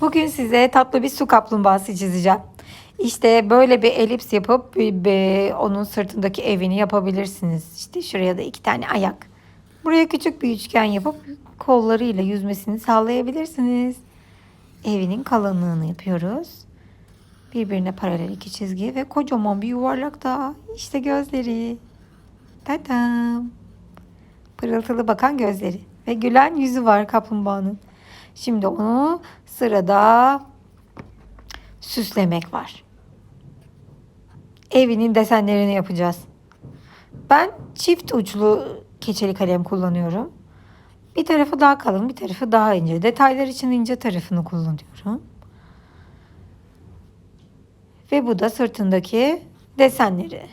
Bugün size tatlı bir su kaplumbağası çizeceğim. İşte böyle bir elips yapıp onun sırtındaki evini yapabilirsiniz. İşte şuraya da iki tane ayak. Buraya küçük bir üçgen yapıp kollarıyla yüzmesini sağlayabilirsiniz. Evinin kalınlığını yapıyoruz. Birbirine paralel iki çizgi ve kocaman bir yuvarlak daha. İşte gözleri. Tadam. Pırıltılı bakan gözleri ve gülen yüzü var kaplumbağanın. Şimdi onu sırada süslemek var. Evinin desenlerini yapacağız. Ben çift uçlu keçeli kalem kullanıyorum. Bir tarafı daha kalın, bir tarafı daha ince. Detaylar için ince tarafını kullanıyorum. Ve bu da sırtındaki desenleri.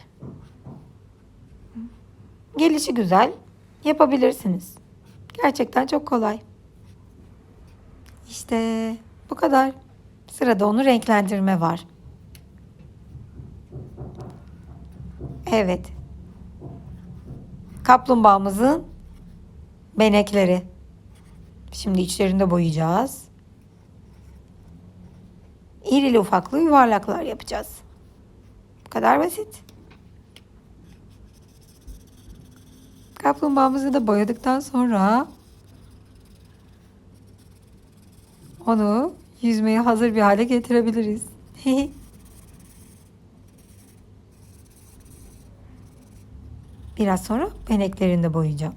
Gelişi güzel. Yapabilirsiniz. Gerçekten çok kolay. İşte bu kadar. Sırada onu renklendirme var. Evet. Kaplumbağamızın benekleri. Şimdi içlerini de boyayacağız. İrili ufaklı yuvarlaklar yapacağız. Bu kadar basit. Kaplumbağamızı da boyadıktan sonra onu yüzmeye hazır bir hale getirebiliriz. Biraz sonra beneklerini de boyayacağım.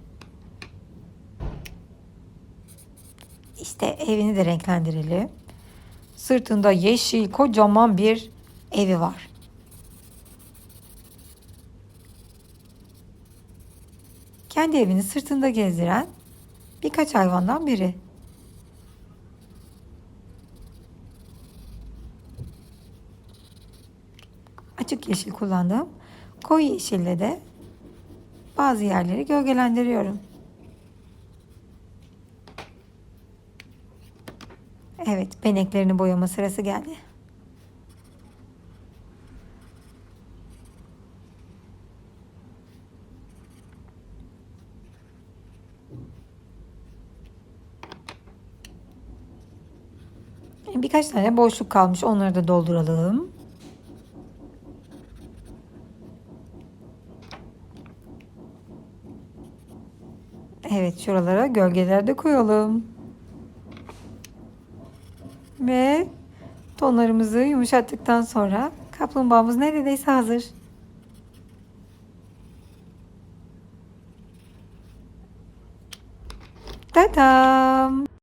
İşte evini de renklendirelim. Sırtında yeşil kocaman bir evi var. Kendi evini sırtında gezdiren birkaç hayvandan biri. Açık yeşil kullandım. Koyu yeşille de bazı yerleri gölgelendiriyorum. Evet, beneklerini boyama sırası geldi. Birkaç tane boşluk kalmış. Onları da dolduralım. Evet, şuralara gölgeler de koyalım. Ve tonlarımızı yumuşattıktan sonra kaplumbağamız neredeyse hazır. Tadam!